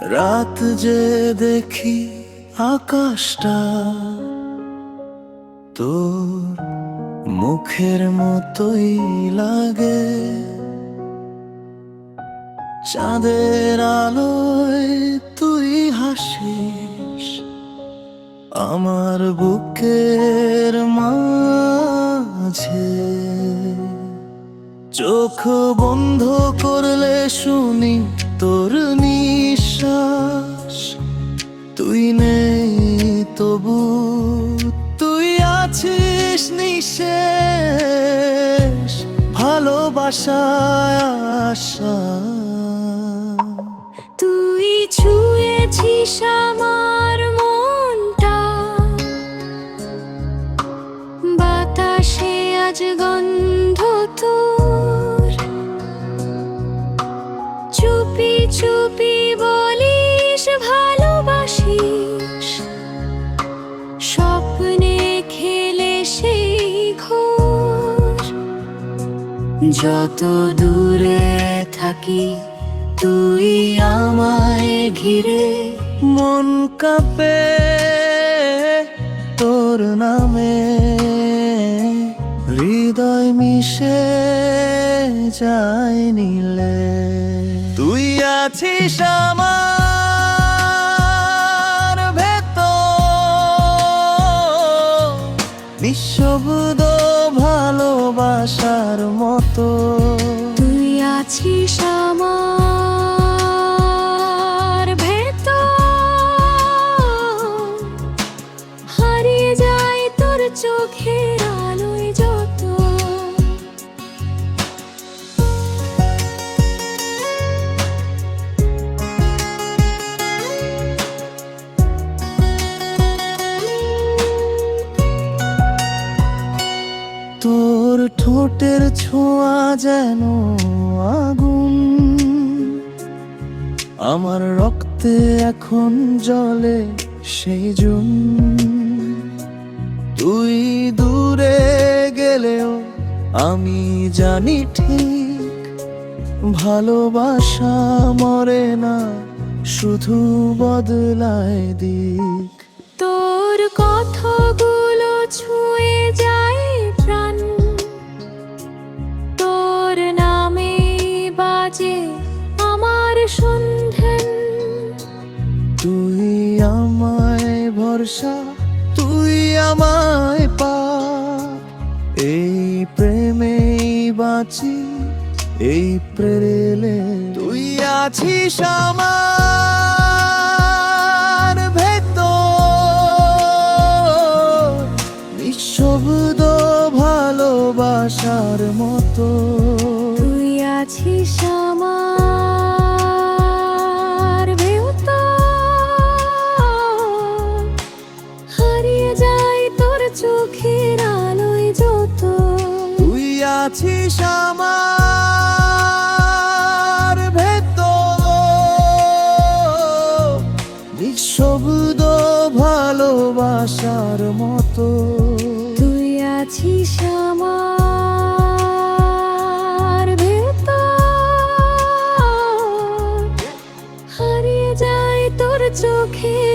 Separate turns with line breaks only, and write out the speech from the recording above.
রাত যে দেখি আকাশটা, তোর মুখের মতোই লাগে। চাঁদের আলোয় তুই হাসিস, আমার বুকের মাঝে। চোখ বন্ধ করলে শুনি তোর নিঃশ্বাস, তুই নেই তবু। তুই আছিস নিশেষ, ভালোবাসায় আশা।
তুই ছুঁয়েছিস আমার মনটা, বাতাসে আজ চুপি বলিস, ভালোবাসিস। স্বপ্নে খেলে সেই ঘোর। যত দূরে থাকি, তুই আমায় ঘিরে
মন কাঁপে তোর নামে। হৃদয় মিশে যায় নিলে আছিস আমার ভেতর? নিঃশব্দ ভালোবাসার মতো।
তুই আছিস আমার
ঠোঁটের ছোঁয়া যেন আগুন। আমার রক্তে এখন জলে সেই জুন। তুই দূরে গেলেও আমি জানি ঠিক, ভালোবাসা মরে না, শুধু বদলায় দিক। ভরসা তুই আমায় পা। এই প্রেমে বাঁচি এই প্রেলে তুই আছিস আমার। আছি আমার ভেতর। নিঃশব্দ ভালোবাসার মতো।
তুই আছিস আমার ভেতর। হারিয়ে যায় তোর চোখে।